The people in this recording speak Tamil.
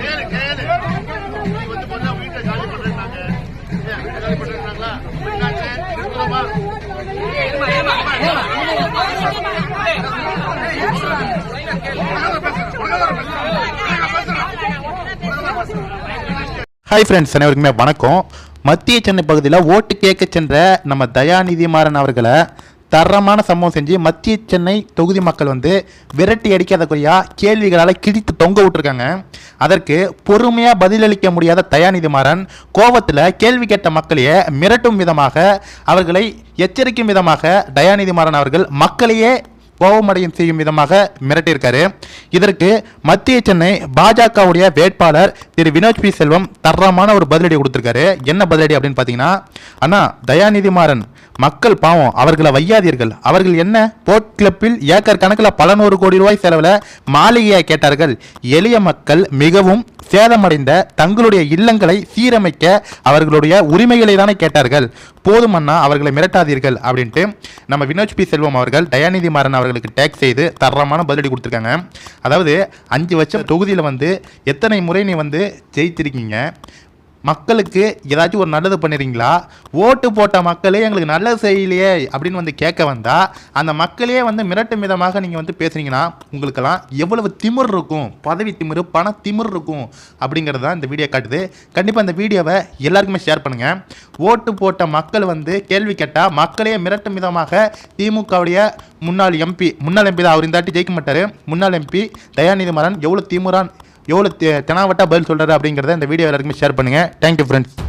கேளு கேளு நீ வந்து ஹாய் ஃப்ரெண்ட்ஸ் அனைவருக்குமே வணக்கம். மத்திய சென்னை பகுதியில் ஓட்டு கேட்க சென்ற நம்ம தயாநிதி மாறன் அவர்களை தரமான சம்பவம் செஞ்சு மத்திய சென்னை தொகுதி மக்கள் வந்து விரட்டி அடிக்காத குறையா கேள்விகளால் கிழித்து தொங்க விட்டுருக்காங்க. அதற்கு பொறுமையாக பதிலளிக்க முடியாத தயாநிதி மாறன் கோவத்தில் கேள்வி கேட்ட மக்களையே மிரட்டும் விதமாக அவர்களை எச்சரிக்கும் விதமாக தயாநிதி மாறன் அவர்கள் மக்களையே கோபமடையும் செய்யும் விதமாக மிரட்டியிருக்காரு. இதற்கு மத்திய சென்னை பாஜகவுடைய வேட்பாளர் திரு வினோத் பி செல்வம் தரமான ஒரு பதிலடி கொடுத்திருக்காரு. என்ன பதிலடி அப்படின்னு பார்த்தீங்கன்னா அண்ணா தயாநிதி மாறன் மக்கள் பாவம் அவர்களை வையாதீர்கள். அவர்கள் என்ன? போட் கிளப்பில் ஏக்கர் கணக்கில் பல நூறு கோடி ரூபாய் செலவில் மாளிகையாக கேட்டார்கள். எளிய மக்கள் மிகவும் சேதமடைந்த தங்களுடைய இல்லங்களை சீரமைக்க அவர்களுடைய உரிமைகளை தானே கேட்டார்கள். போதும் அண்ணா அவர்களை மிரட்டாதீர்கள் அப்படின்ட்டு நம்ம வினோஜ் பி. செல்வம் அவர்கள் தயாநிதி மாறன் அவர்களுக்கு டேக் செய்து தரமான பதிலடி கொடுத்துருக்காங்க. அதாவது அஞ்சு வருஷம் தொகுதியில் வந்து எத்தனை முறை நீ வந்து ஜெயித்திருக்கீங்க? மக்களுக்கு ஏதாச்சும் ஒரு நல்லது பண்ணுறீங்களா? ஓட்டு போட்ட மக்களே எங்களுக்கு நல்லது செய்யலையே அப்படின்னு வந்து கேட்க வந்தால் அந்த மக்களே வந்து மிரட்டும் விதமாக நீங்கள் வந்து பேசுகிறீங்கன்னா உங்களுக்கெல்லாம் எவ்வளவு திமிர் இருக்கும் பதவி திமிரு பண திமிர் இருக்கும் அப்படிங்கிறது தான் இந்த வீடியோ காட்டுது. கண்டிப்பாக இந்த வீடியோவை எல்லாருக்குமே ஷேர் பண்ணுங்கள் ஓட்டு போட்ட மக்கள் வந்து கேள்வி கேட்டால் மக்களே மிரட்டும் விதமாக திமுகவுடைய முன்னாள் எம்பி முன்னாள் எம்பி தான் அவர் இந்தாட்டி ஜெயிக்க மாட்டார். முன்னாள் எம்பி தயாநிதி மரன் எவ்வளோ திமுறான் எவ்வளோ தெனாவட்டாக பதில் சொல்கிறாரு அப்படிங்கிறத இந்த வீடியோ எல்லாருக்குமே ஷேர் பண்ணுங்கள் தேங்க்யூ ஃப்ரெண்ட்ஸ்